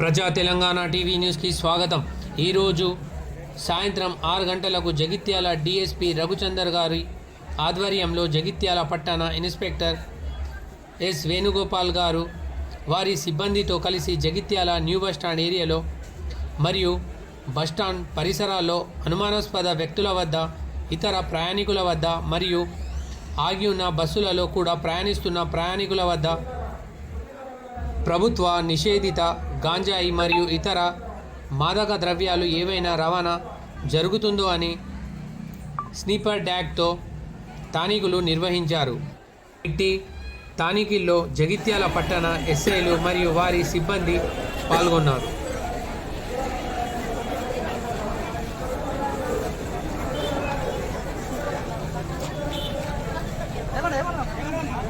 ప్రజా తెలంగాణ టీవీ న్యూస్కి స్వాగతం. ఈరోజు సాయంత్రం ఆరు గంటలకు జగిత్యాల డిఎస్పి రఘుచందర్ గారి ఆధ్వర్యంలో జగిత్యాల పట్టణ ఇన్స్పెక్టర్ ఎస్ వేణుగోపాల్ గారు వారి సిబ్బందితో కలిసి జగిత్యాల న్యూ బస్టాండ్ ఏరియాలో మరియు బస్టాండ్ పరిసరాల్లో అనుమానాస్పద వ్యక్తుల వద్ద ఇతర ప్రయాణికుల వద్ద మరియు ఆగి ఉన్న బస్సులలో కూడా ప్రయాణిస్తున్న ప్రయాణికుల వద్ద ప్రభుత్వ నిషేధిత గాంజాయి మరియు ఇతర మాదక ద్రవ్యాలు ఏవైనా రవాణా జరుగుతుందో అని స్నీపర్ డ్యాగ్తో తానికులు నిర్వహించారు. ఇట్టి తానికిల్లో జగిత్యాల పట్టణ ఎస్ఐలు మరియు వారి సిబ్బంది పాల్గొన్నారు.